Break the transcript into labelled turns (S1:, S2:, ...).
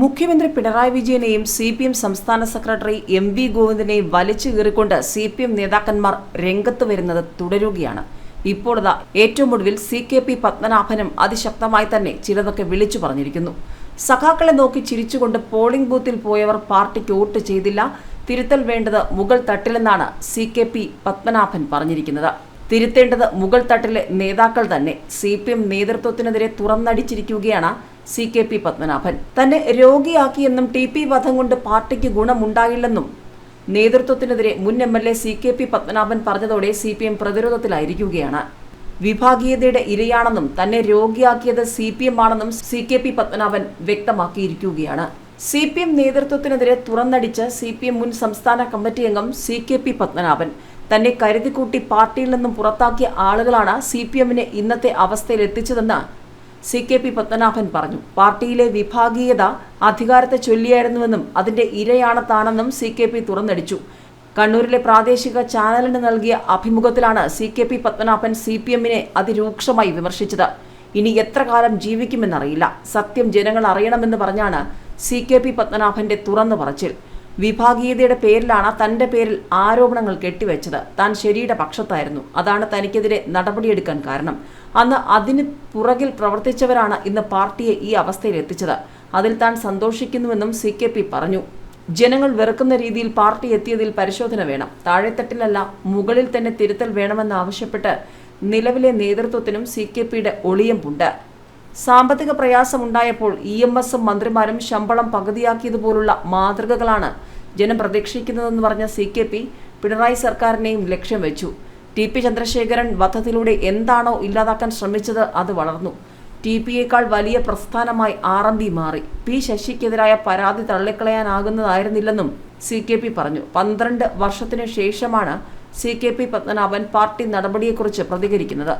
S1: മുഖ്യമന്ത്രി പിണറായി വിജയനെയും C P M സംസ്ഥാന സെക്രട്ടറി എം വി ഗോവിന്ദനെയും വലിച്ചു കീറിക്കൊണ്ട് സി പി എം നേതാക്കന്മാർ രംഗത്ത് വരുന്നത് തുടരുകയാണ്. ഇപ്പോഴതാ ഏറ്റവും ഒടുവിൽ സി കെ പി പത്മനാഭനും അതിശക്തമായി തന്നെ ചിലതൊക്കെ വിളിച്ചു പറഞ്ഞിരിക്കുന്നു. സഖാക്കളെ നോക്കി ചിരിച്ചുകൊണ്ട് പോളിംഗ് ബൂത്തിൽ പോയവർ പാർട്ടിക്ക് വോട്ട് ചെയ്തില്ല. തിരുത്തൽ വേണ്ടത് മുകൾ തട്ടിലെന്നാണ് സി കെ പി പത്മനാഭൻ പറഞ്ഞിരിക്കുന്നത്. തിരുത്തേണ്ടത് മുഗൾ തട്ടിലെ നേതാക്കൾ തന്നെ. സി പി എം നേതൃത്വത്തിനെതിരെ തുറന്നടിച്ചിരിക്കുകയാണ് സി കെ പി പത്മനാഭൻ. തന്നെ രോഗിയാക്കിയെന്നും ടി പി വധം കൊണ്ട് പാർട്ടിക്ക് ഗുണമുണ്ടായില്ലെന്നും നേതൃത്വത്തിനെതിരെ മുൻ M L A C K P Padmanabhan പറഞ്ഞതോടെ C P M പ്രതിരോധത്തിലായിരിക്കുകയാണ്. വിഭാഗീയതയുടെ ഇരയാണെന്നും തന്നെ രോഗിയാക്കിയത് സി പി എം ആണെന്നും സി കെ പി പത്മനാഭൻ വ്യക്തമാക്കിയിരിക്കുകയാണ്. സി പി എം നേതൃത്വത്തിനെതിരെ തുറന്നടിച്ച് സി പി എം മുൻ സംസ്ഥാന കമ്മിറ്റി അംഗം സി കെ പി പത്മനാഭൻ. തന്നെ കരുതിക്കൂട്ടി പാർട്ടിയിൽ നിന്നും പുറത്താക്കിയ ആളുകളാണ് സി പി എമ്മിനെ ഇന്നത്തെ അവസ്ഥയിൽ എത്തിച്ചതെന്ന് സി കെ പി പത്മനാഭൻ പറഞ്ഞു. പാർട്ടിയിലെ വിഭാഗീയത അധികാരത്തെ ചൊല്ലിയായിരുന്നുവെന്നും അതിന്റെ ഇരയാണ് താനെന്നും സി കെ പി തുറന്നടിച്ചു. കണ്ണൂരിലെ പ്രാദേശിക ചാനലിന് നൽകിയ അഭിമുഖത്തിലാണ് C K P Padmanabhan C P എമ്മിനെ അതിരൂക്ഷമായി വിമർശിച്ചത്. ഇനി എത്ര കാലം ജീവിക്കുമെന്നറിയില്ല. സത്യം ജനങ്ങൾ അറിയണമെന്ന് പറഞ്ഞാണ് സി കെ പി പത്മനാഭന്റെ തുറന്നു പറച്ചിൽ. വിഭാഗീയതയുടെ പേരിലാണ് തന്റെ പേരിൽ ആരോപണങ്ങൾ കെട്ടിവെച്ചത്. താൻ ശരിയുടെ പക്ഷത്തായിരുന്നു. അതാണ് തനിക്കെതിരെ നടപടിയെടുക്കാൻ കാരണം. അന്ന് അതിന് പുറകിൽ പ്രവർത്തിച്ചവരാണ് ഇന്ന് പാർട്ടിയെ ഈ അവസ്ഥയിൽ എത്തിച്ചത്. അതിൽ താൻ സന്തോഷിക്കുന്നുവെന്നും സി കെ പി പറഞ്ഞു. ജനങ്ങൾ വെറുക്കുന്ന രീതിയിൽ പാർട്ടി എത്തിയതിൽ പരിശോധന വേണം. താഴെത്തട്ടിലല്ല മുകളിൽ തന്നെ തിരുത്തൽ വേണമെന്നാവശ്യപ്പെട്ട് നിലവിലെ നേതൃത്വത്തിനും സി കെ പിയുടെ ഒളിയമ്പുണ്ട്. സാമ്പത്തിക പ്രയാസമുണ്ടായപ്പോൾ ഇ എം എസും മന്ത്രിമാരും ശമ്പളം പകുതിയാക്കിയതുപോലുള്ള മാതൃകകളാണ് ജനം പ്രതീക്ഷിക്കുന്നതെന്ന് പറഞ്ഞ സി കെ പി പിണറായി സർക്കാരിനെയും ലക്ഷ്യം വെച്ചു. ടി പി ചന്ദ്രശേഖരൻ വധത്തിലൂടെ എന്താണോ ഇല്ലാതാക്കാൻ ശ്രമിച്ചത് അത് വളർന്നു. ടി പിയേക്കാൾ വലിയ പ്രസ്ഥാനമായി ആർ എം പി മാറി. പി ശശിക്കെതിരായ പരാതി തള്ളിക്കളയാനാകുന്നതായിരുന്നില്ലെന്നും സി കെ പി പറഞ്ഞു. പന്ത്രണ്ട് വർഷത്തിനു ശേഷമാണ് C K P Padmanabhan party നടപടിയെക്കുറിച്ച് പ്രതികരിക്കുന്നത്.